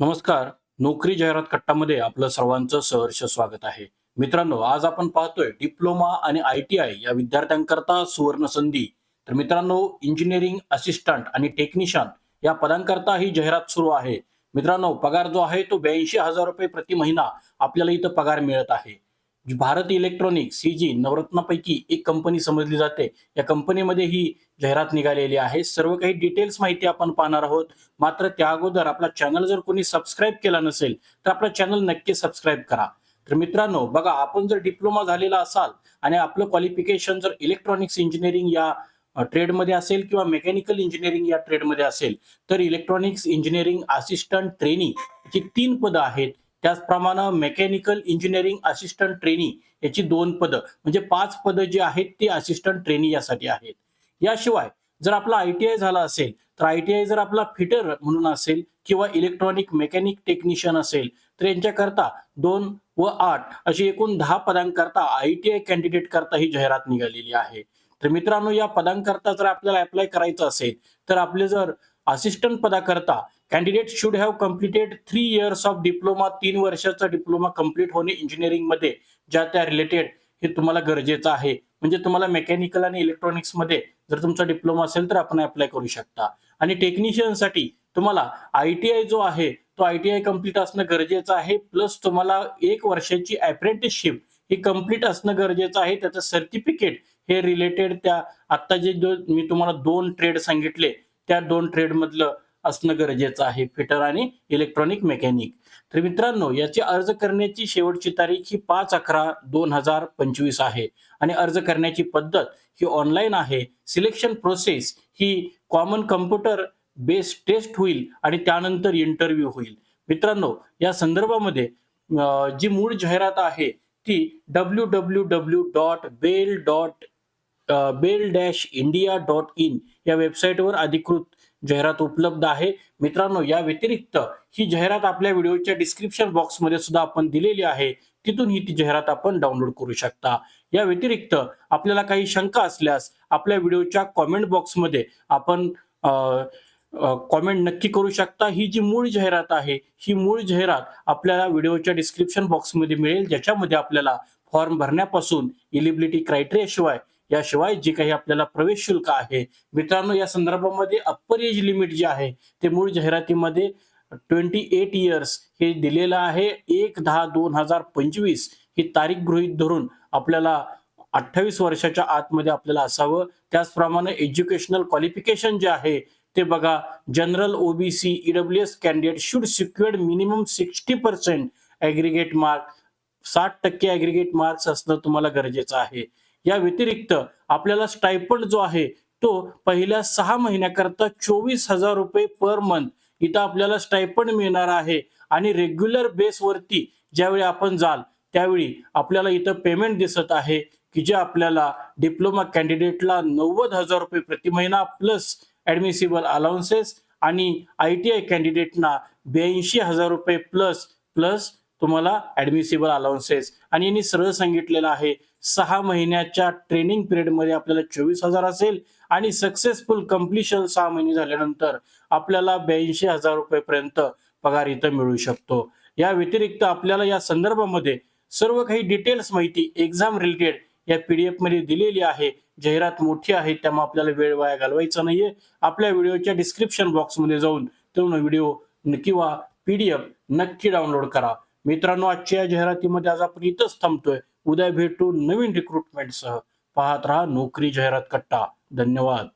नमस्कार. नोकरी जाहिरात कट्टामध्ये आपलं सर्वांचं सहर्ष स्वागत आहे. मित्रांनो आज आपण पाहतोय डिप्लोमा आणि आय टी आय या विद्यार्थ्यांकरता सुवर्ण संधी. तर मित्रांनो इंजिनिअरिंग असिस्टंट आणि टेक्निशियन या पदांकरता ही जाहिरात सुरू आहे. मित्रांनो पगार जो आहे तो ब्याऐंशी हजार रुपये प्रति महिना आपल्याला इथं पगार मिळत आहे. भारत इलेक्ट्रॉनिक सी जी नवरत्नापैकी एक कंपनी समजली जाते या कंपनीमध्ये ही जाहिरात निघालेली आहे. सर्व काही डिटेल्स माहिती आपण पाहणार आहोत. मात्र त्या अगोदर आपला चॅनल जर कोणी सबस्क्राईब केला नसेल तर आपला चॅनल नक्की सबस्क्राईब करा. तर मित्रांनो बघा आपण जर डिप्लोमा झालेला असाल आणि आपलं क्वालिफिकेशन जर इलेक्ट्रॉनिक्स इंजिनिअरिंग या ट्रेडमध्ये असेल किंवा मेकॅनिकल इंजिनिअरिंग या ट्रेडमध्ये असेल तर इलेक्ट्रॉनिक्स इंजिनिअरिंग असिस्टंट ट्रेनिंग जी तीन पदं आहेत. त्याचप्रमाणे मेकॅनिकल इंजिनिअरिंग असिस्टंट ट्रेनी याची दोन पदं म्हणजे पाच पदं जी आहेत ती असिस्टंट ट्रेनी यासाठी आहेत. याशिवाय जर आपला आय टी आय झाला असेल तर आय टी आय जर आपला फिटर म्हणून असेल किंवा इलेक्ट्रॉनिक मेकॅनिक टेक्निशियन असेल तर यांच्याकरता दोन व आठ अशी एकूण दहा पदांकरता आय टी आय कॅन्डिडेट करता ही जाहिरात निघालेली आहे. तर मित्रांनो या पदांकरता जर आपल्याला अप्लाय करायचं असेल तर आपले जर assistant पदाकरता candidate should have completed three years of diploma तीन वर्षाचा डिप्लोमा कंप्लीट होणे इंजिनिअरिंगमध्ये ज्या त्या रिलेटेड हे तुम्हाला गरजेचं आहे. म्हणजे तुम्हाला मेकॅनिकल आणि इलेक्ट्रॉनिक्समध्ये जर तुमचा डिप्लोमा असेल तर आपण अप्लाय करू शकता. आणि टेक्निशियनसाठी तुम्हाला आय टी आय जो आहे तो आय टी आय कंप्लीट असणं गरजेचं आहे. प्लस तुम्हाला एक वर्षाची अप्रेंटिसशिप ही कंप्लीट असणं गरजेचं आहे. त्याचं सर्टिफिकेट हे रिलेटेड त्या आत्ता जे मी तुम्हाला दोन ट्रेड सांगितले त्या दोन ट्रेडमधलं असणं गरजेचं आहे फिटर आणि इलेक्ट्रॉनिक मेकॅनिक तर मित्रांनो याची अर्ज करण्याची शेवटची तारीख ही पाच अकरा दोन हजार पंचवीस आहे. आणि अर्ज करण्याची पद्धत ही ऑनलाईन आहे. सिलेक्शन प्रोसेस ही कॉमन कम्प्युटर बेस्ड टेस्ट होईल आणि त्यानंतर इंटरव्ह्यू होईल. मित्रांनो या संदर्भामध्ये जी मूळ जाहिरात आहे ती W W W dot bel dot bel dash India dot in या वेबसाईटवर अधिकृत जाहिरात उपलब्ध आहे. मित्रांनो या व्यतिरिक्त ही जाहिरात आपल्या व्हिडिओच्या डिस्क्रिप्शन बॉक्समध्ये सुद्धा आपण दिलेली आहे. तिथून ही ती जाहिरात आपण डाउनलोड करू शकता. या व्यतिरिक्त आपल्याला काही शंका असल्यास आपल्या व्हिडिओच्या कॉमेंट बॉक्समध्ये आपण कॉमेंट नक्की करू शकता. ही जी मूळ जाहिरात आहे ही मूळ जाहिरात आपल्याला व्हिडिओच्या डिस्क्रिप्शन बॉक्समध्ये मिळेल. ज्याच्यामध्ये आपल्याला फॉर्म भरण्यापासून इलिबिलिटी क्रायटेरियाशिवाय याशिवाय जे काही आपल्याला प्रवेश शुल्क आहे मित्रांनो या संदर्भामध्ये अप्पर एज लिमिट जे आहे ते मूळ जाहिरातीमध्ये ट्वेंटी एट इयर्स हे दिलेलं आहे. एक दहा दोन हजार पंचवीस ही तारीख गृहीत धरून आपल्याला अठ्ठावीस वर्षाच्या आतमध्ये आपल्याला असावं. त्याचप्रमाणे एज्युकेशनल क्वालिफिकेशन जे आहे ते बघा general OBC E W S candidate should secured minimum sixty percent aggregate mark साठ टक्के ॲग्रिगेट मार्क्स असणं तुम्हाला गरजेचं आहे. या व्यतिरिक्त आपल्याला स्टायपंड जो आहे तो पहिल्या सहा महिन्याकरता चोवीस हजार रुपये पर मंथ इथं आपल्याला स्टायपंड मिळणार आहे. आणि रेग्युलर बेसवरती ज्यावेळी आपण जाल त्यावेळी आपल्याला इथं पेमेंट दिसत आहे की जे आपल्याला डिप्लोमा कॅन्डिडेटला नव्वद हजार रुपये प्रति महिना प्लस ऍडमिसिबल अलाउन्सेस आणि आय टी आय कॅन्डिडेटना ब्याऐंशी हजार रुपये प्लस प्लस तुम्हाला ऍडमिसिबल अलाउन्सेस आणि यांनी सरळ सांगितलेलं आहे सहा महिन्याच्या ट्रेनिंग पिरियडमध्ये आपल्याला चोवीस हजार असेल आणि सक्सेसफुल कम्प्लिशन सहा महिने झाल्यानंतर आपल्याला ब्याऐंशी हजार रुपयेपर्यंत पगार इथं मिळू शकतो. या व्यतिरिक्त आपल्याला या संदर्भामध्ये सर्व काही डिटेल्स माहिती एक्झाम रिलेटेड या पीडीएफमध्ये दिलेली आहे. जाहिरात मोठी आहे त्यामुळे आपल्याला वेळ वाया घालवायचा नाहीये. आपल्या व्हिडिओच्या डिस्क्रिप्शन बॉक्समध्ये जाऊन तो व्हिडिओ किंवा पीडीएफ नक्की डाउनलोड करा. मित्रांनो आजच्या या जाहिरातीमध्ये आज आपण इथंच थांबतोय. उद्या भेटू नवीन रिक्रुटमेंटसह पाहत राहा नोकरी जाहिरात कट्टा. धन्यवाद.